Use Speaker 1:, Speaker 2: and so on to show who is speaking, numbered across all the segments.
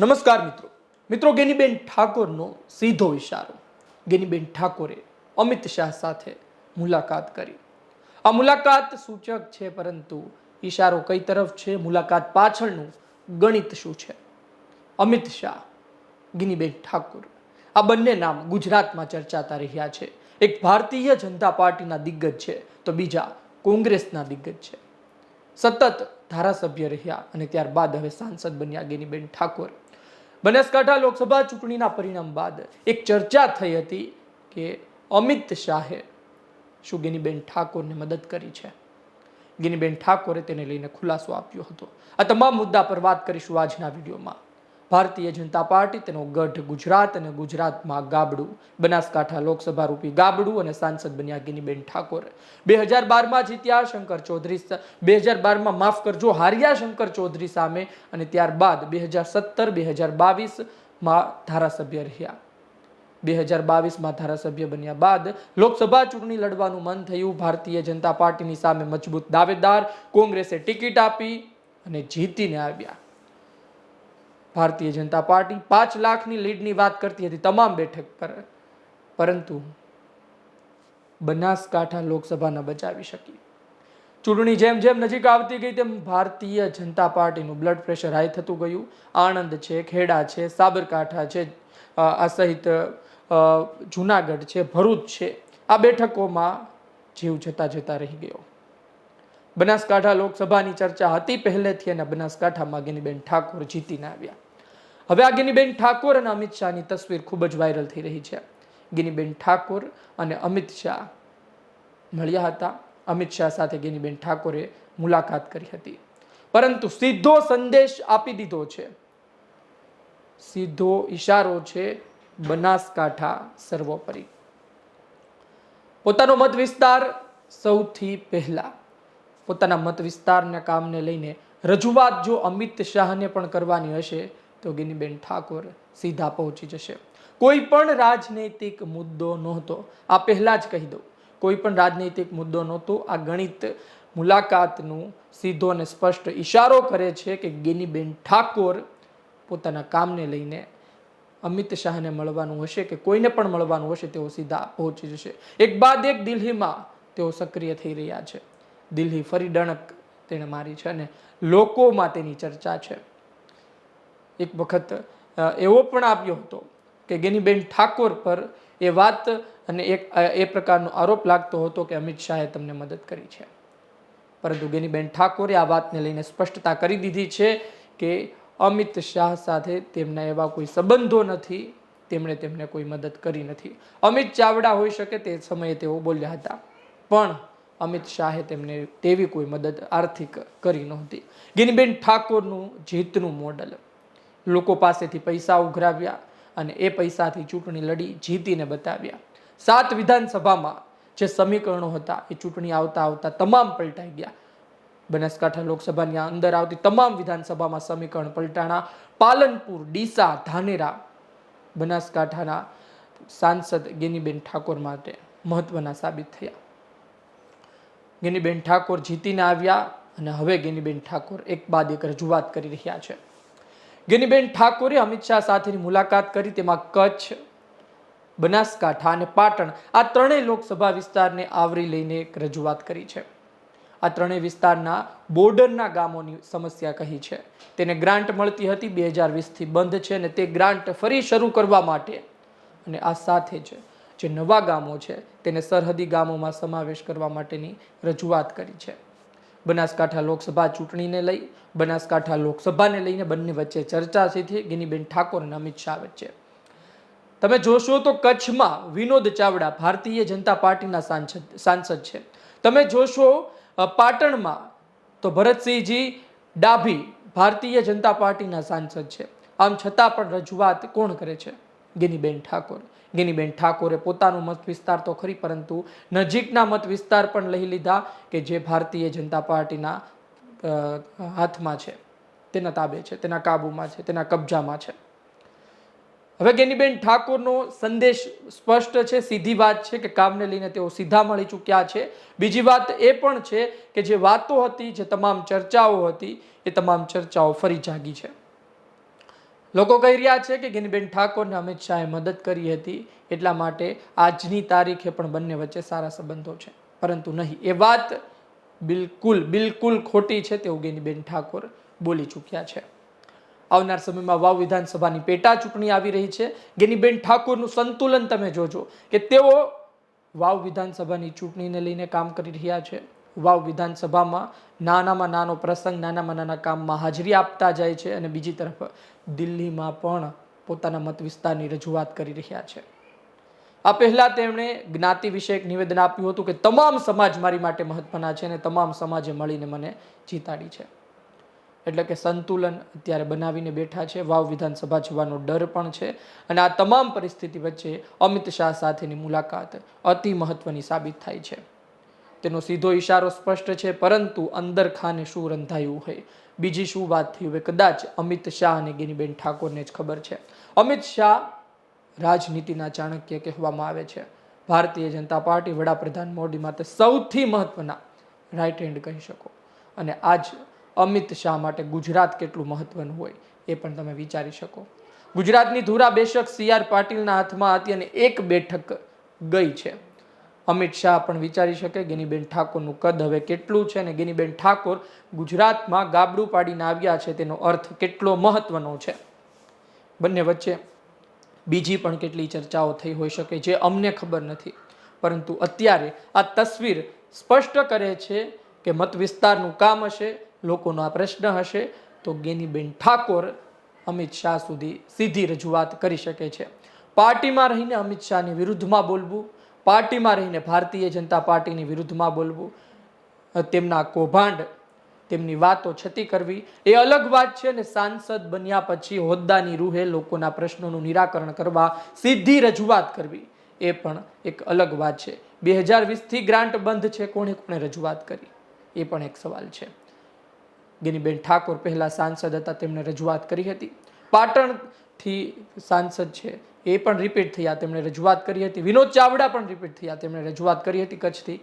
Speaker 1: નમસ્કાર મિત્રો. મિત્રો, ગેનીબેન ઠાકોરનો સીધો ઇશારો. ગેનીબેન ઠાકોરે અમિત શાહ સાથે મુલાકાત કરી. આ મુલાકાત સૂચક છે, પરંતુ ઇશારો કઈ તરફ છે? મુલાકાત પાછળનું ગણિત શું છે? અમિત શાહ, ગિનીબેન ઠાકોર, આ બંને નામ ગુજરાતમાં ચર્ચાતા રહ્યા છે. એક ભારતીય જનતા પાર્ટીના દિગ્ગજ છે, તો બીજા કોંગ્રેસના દિગ્ગજ છે. સતત ધારાસભ્ય રહ્યા અને ત્યારબાદ હવે સાંસદ બન્યા ગેનીબેન ઠાકોર. બનાસકાંઠા લોકસભા ચૂંટણીના પરિણામ બાદ એક ચર્ચા થઈ હતી કે અમિત શાહે શું ગિનીબેન ઠાકોરને મદદ કરી છે? ગિનીબેન ઠાકોરે તેને લઈને ખુલાસો આપ્યો હતો. આ તમામ મુદ્દા પર વાત કરીશું આજના વિડીયોમાં. ભારતીય જનતા પાર્ટી, તેનો ગઢ ગુજરાત અને ગુજરાતમાં ગાબડું. બનાસકાંઠા લોકસભા રૂપી ગાબડું અને સાંસદ બન્યા ગિનીબેન ઠાકોર. બે હજાર બારમાં જીત્યા શંકર ચૌધરી બે હજાર બારમાં માફ કરજો, હાર્યા શંકર ચૌધરી સામે અને ત્યારબાદ બે હજાર સત્તર બે હજાર બાવીસમાં ધારાસભ્ય રહ્યા. બે હજાર બાવીસમાં ધારાસભ્ય બન્યા બાદ લોકસભા ચૂંટણી લડવાનું મન થયું. ભારતીય જનતા પાર્ટીની સામે મજબૂત દાવેદાર કોંગ્રેસે ટિકિટ આપી અને જીતીને આવ્યા. ભારતીય જનતા પાર્ટી પાંચ લાખની લીડની વાત કરતી હતી તમામ બેઠક પર. પરંતુ બનાસકાંઠા લોકસભા ન બચાવી શકી. ચૂંટણી જેમ જેમ નજીક આવતી ગઈ તેમ ભારતીય જનતા પાર્ટીનું બ્લડ પ્રેશર હાઈ થતું ગયું. આણંદ છે, ખેડા છે, સાબરકાંઠા છે આ સહિત જુનાગઢ છે, ભરૂચ છે. આ બેઠકોમાં જીવ જતા જતા રહી ગયો. બનાસકાંઠા લોકસભાની ચર્ચા હતી પહેલેથી અને બનાસકાંઠામાં ગિનીબેન ઠાકોર જીતીને આવ્યા. હવે આ ગિનીબેન ઠાકોર અને અમિત શાહની તસવીર ખૂબ જ વાયરલ થઈ રહી છે. ગિનીબેન ઠાકોર અને અમિત શાહ મળ્યા હતા. અમિત શાહ સાથે ગિનીબેન ઠાકોરે મુલાકાત કરી હતી. પરંતુ સીધો સંદેશ આપી દીધો છે. સીધો ઈશારો છે બનાસકાંઠા સર્વોપરી. પોતાનો મત વિસ્તાર સૌથી પહેલા. પોતાના મત વિસ્તારના કામને લઈને રજૂઆત જો અમિત શાહને પણ કરવાની હશે તો ગિનીબેન ઠાકોર સીધા પહોંચી જશે. કોઈ પણ રાજનૈતિક મુદ્દો નહોતો, આ પહેલાં જ કહી દઉં. કોઈ પણ રાજનૈતિક મુદ્દો નહોતો, આ ગણિત મુલાકાતનું સીધો અને સ્પષ્ટ ઈશારો કરે છે કે ગિનીબેન ઠાકોર પોતાના કામને લઈને અમિત શાહને મળવાનું હશે કે કોઈને પણ મળવાનું હશે તેઓ સીધા પહોંચી જશે. એક બાદ એક દિલ્હીમાં તેઓ સક્રિય થઈ રહ્યા છે. દિલ્હી ફરી ડણક તેણે મારી છે અને લોકોમાં તેની ચર્ચા છે. એક વખત એવો પણ આપ્યો હતો કે ગેનીબેન ઠાકોર પર એ વાત અને એક એ પ્રકારનો આરોપ લાગતો હતો કે અમિત શાહે તમને મદદ કરી છે. પરંતુ ગેનીબેન ઠાકોરે આ વાતને લઈને સ્પષ્ટતા કરી દીધી છે કે અમિત શાહ સાથે તેમના એવા કોઈ સંબંધો નથી, તેમણે તેમને કોઈ મદદ કરી નથી. અમિત ચાવડા હોઈ શકે તે સમયે તેઓ બોલ્યા હતા, પણ અમિત શાહે તેમને તેવી કોઈ મદદ આર્થિક કરી નહોતી. ગિનીબેન ઠાકોરનું જીતનું મોડલ લોકો પાસેથી પૈસા ઉઘરાવ્યા અને એ પૈસાથી ચૂંટણી લડી, જીતીને બતાવ્યા. સાત વિધાનસભામાં જે સમીકરણો હતા, એ ચૂંટણી આવતા આવતા તમામ પલટાઈ ગયા. બનાસકાંઠા લોકસભાની અંદર આવતી તમામ વિધાનસભામાં સમીકરણ પલટાણા. પાલનપુર, ડીસા, ધાનેરા, બનાસકાંઠાના સાંસદ ગેનીબેન ઠાકોર માટે મહત્વના સાબિત થયા. ગેનીબેન ઠાકોર જીતીને આવ્યા અને હવે ગેનીબેન ઠાકોર એક બાદ એક રજૂઆત કરી રહ્યા છે. ગેનીબેન ઠાકોરે અમિત શાહ સાથેની મુલાકાત કરી. તેમાં કચ્છ, બનાસકાંઠા અને પાટણ આ ત્રણેય લોકસભા વિસ્તારને આવરી લઈને એક રજૂઆત કરી છે. આ ત્રણેય વિસ્તારના બોર્ડરના ગામોની સમસ્યા કહી છે. તેને ગ્રાન્ટ મળતી હતી બે હજાર વીસથી બંધ છે અને તે ગ્રાન્ટ ફરી શરૂ કરવા માટે અને આ સાથે જ જે નવા ગામો છે તેને સરહદી ગામોમાં સમાવેશ કરવા માટેની રજૂઆત કરી છે. બનાસકાંઠા લોકસભા ચૂંટણીને લઈ, બનાસકાંઠા લોકસભાને લઈને બંને વચ્ચે ચર્ચા થઈ ગિનીબેન ઠાકોર અને અમિત શાહ વચ્ચે. તમે જોશો તો કચ્છમાં વિનોદ ચાવડા ભારતીય જનતા પાર્ટીના સાંસદ સાંસદ છે. તમે જોશો પાટણમાં તો ભરતસિંહજી ડાભી ભારતીય જનતા પાર્ટીના સાંસદ છે. આમ છતાં પણ રજૂઆત કોણ કરે છે? ગિનીબેન ઠાકોર. ગિનીબેન ઠાકોરે પોતાનો મત વિસ્તાર તો ખરી, પરંતુ નજીકના મત વિસ્તાર પણ લઈ લીધા કે જે ભારતીય જનતા પાર્ટીના હાથમાં છે. તેના તાબે છે, તેના કાબુમાં છે, તેના કબજામાં છે. હવે ગેનીબેન ઠાકોરનો સંદેશ સ્પષ્ટ છે, સીધી વાત છે કે કામને લઈને તેઓ સીધા મળી ચૂક્યા છે. બીજી વાત એ પણ છે કે જે વાતો હતી, જે તમામ ચર્ચાઓ હતી, એ તમામ ચર્ચાઓ ફરી જાગી છે. લોકો કહી રહ્યા છે કે ગિનીબેન ઠાકોરને અમિત શાહે મદદ કરી હતી, એટલા માટે આજની તારીખે પણ બંને વચ્ચે સારા સંબંધો છે. પરંતુ નહીં, એ વાત બિલકુલ બિલકુલ ખોટી છે તેવું ગિનીબેન ઠાકોર બોલી ચૂક્યા છે. આવનાર સમયમાં વાવ વિધાનસભાની પેટા ચૂંટણી આવી રહી છે. ગિનીબેન ઠાકોરનું સંતુલન તમે જોજો કે તેઓ વાવ વિધાનસભાની ચૂંટણીને લઈને કામ કરી રહ્યા છે. વાવ વિધાનસભામાં નાનામાં નાનો પ્રસંગ, નાનામાં નાના કામમાં હાજરી આપતા જાય છે અને બીજી તરફ દિલ્હીમાં પણ પોતાના મત વિસ્તારની રજૂઆત કરી રહ્યા છે. આ પહેલાં તેમણે જ્ઞાતિ વિશે એક નિવેદન આપ્યું હતું કે તમામ સમાજ મારી માટે મહત્વના છે અને તમામ સમાજે મળીને મને જીતાડી છે. એટલે કે સંતુલન અત્યારે બનાવીને બેઠા છે. વાવ વિધાનસભા જવાનો ડર પણ છે અને આ તમામ પરિસ્થિતિ વચ્ચે અમિત શાહ સાથેની મુલાકાત અતિ મહત્વની સાબિત થાય છે. તેનો સીધો ઇશારો સ્પષ્ટ છે, પરંતુ અંદર ખાને શું રંધાયું હોય? બીજી શું વાત થઈ હોય? કદાચ અમિત શાહ અને ગિનીબેન ઠાકોરને જ ખબર છે. અમિત શાહ રાજનીતિના ચાણક્ય કહેવામાં આવે છે. ભારતીય જનતા પાર્ટી વડાપ્રધાન મોદી માટે સૌથી મહત્વના રાઈટ હેન્ડ કહી શકો. અને આજ અમિત શાહ માટે ગુજરાત કેટલું મહત્વનું હોય એ પણ તમે વિચારી શકો. ગુજરાતની ધુરા બેશક સી આર પાટીલના હાથમાં હતી અને એક બેઠક ગઈ છે. અમિત શાહ પણ વિચારી શકે ગેનીબેન ઠાકોરનું કદ હવે કેટલું છે અને ગેનીબેન ઠાકોર ગુજરાતમાં ગાબડું પાડીને આવ્યા છે તેનો અર્થ કેટલો મહત્વનો છે? બંને વચ્ચે બીજી પણ કેટલી ચર્ચાઓ થઈ હોઈ શકે જે અમને ખબર નથી. પરંતુ અત્યારે આ તસવીર સ્પષ્ટ કરે છે કે મત વિસ્તારનું કામ હશે, લોકોનો આ પ્રશ્ન હશે, તો ગેનીબેન ઠાકોર અમિત શાહ સુધી સીધી રજૂઆત કરી શકે છે. પાર્ટીમાં રહીને અમિત શાહની વિરુદ્ધમાં બોલવું પાર્ટીમાં રહીને ભારતીય જનતા પાર્ટીની વિરુદ્ધમાં બોલવું તેમના કૌભાંડ, તેમની વાતો છતી કરવી, એ અલગ વાત છે અને સાંસદ બન્યા પછી હોદ્દાની રૂહે લોકોના પ્રશ્નોનું નિરાકરણ કરવા સીધી રજૂઆત કરવી, એ પણ એક અલગ વાત છે. બે હજાર વીસથી ગ્રાન્ટ બંધ છે, કોણે કોણે રજૂઆત કરી? એ પણ એક સવાલ છે. ગિનીબેન ઠાકોર પહેલાં સાંસદ હતા તેમણે રજૂઆત કરી હતી. પાટણથી સાંસદ છે એ પણ રિપીટ થયા. તેમણે રજૂઆત કરી હતી. વિનોદ ચાવડા પણ રિપીટ થયા. તેમણે રજૂઆત કરી હતી કચ્છથી.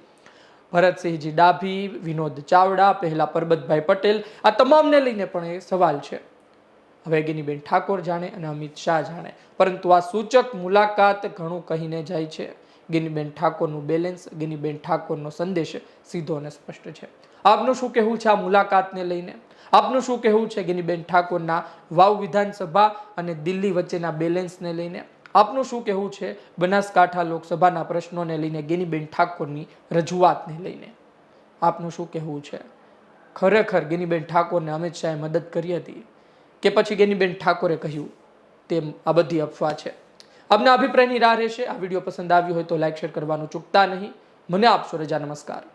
Speaker 1: ભરતસિંહજી ડાભી, વિનોદ ચાવડા, પહેલા પરબતભાઈ પટેલ. આ તમામને લઈને પણ એ સવાલ છે. હવે ગિનીબેન ઠાકોર જાણે અને અમિત શાહ જાણે. પરંતુ આ સૂચક મુલાકાત ઘણું કહીને જાય છે. ગિનીબેન ઠાકોરનું બેલેન્સ ગિનીબેન ઠાકોરનો સંદેશ સીધો અને સ્પષ્ટ છે. આપનું શું કહેવું છે આ મુલાકાતને લઈને? આપનું શું કહેવું છે ગિનીબેન ઠાકોરના વાવ વિધાનસભા અને દિલ્હી વચ્ચેના બેલેન્સને લઈને? આપનું શું કહેવું છે? બનાસકાંઠા લોકસભાના પ્રશ્નોને લઈને ગિનીબેન ઠાકોરની રજૂઆતને લઈને. આપનું શું કહેવું છે? ખરેખર ગિનીબેન ઠાકોરને અમિત શાહે મદદ કરી હતી? કે પછી ગેનીબેન ઠાકોરે કહ્યું? તેમ આ બધી અફવા છે. આપના અભિપ્રાયની રાહ રહેશે. આ વીડિયો પસંદ આવ્યો હોય તો લાઈક, શેર કરવાનું ચૂકતા નહીં. મને આપશો રજા. નમસ્કાર.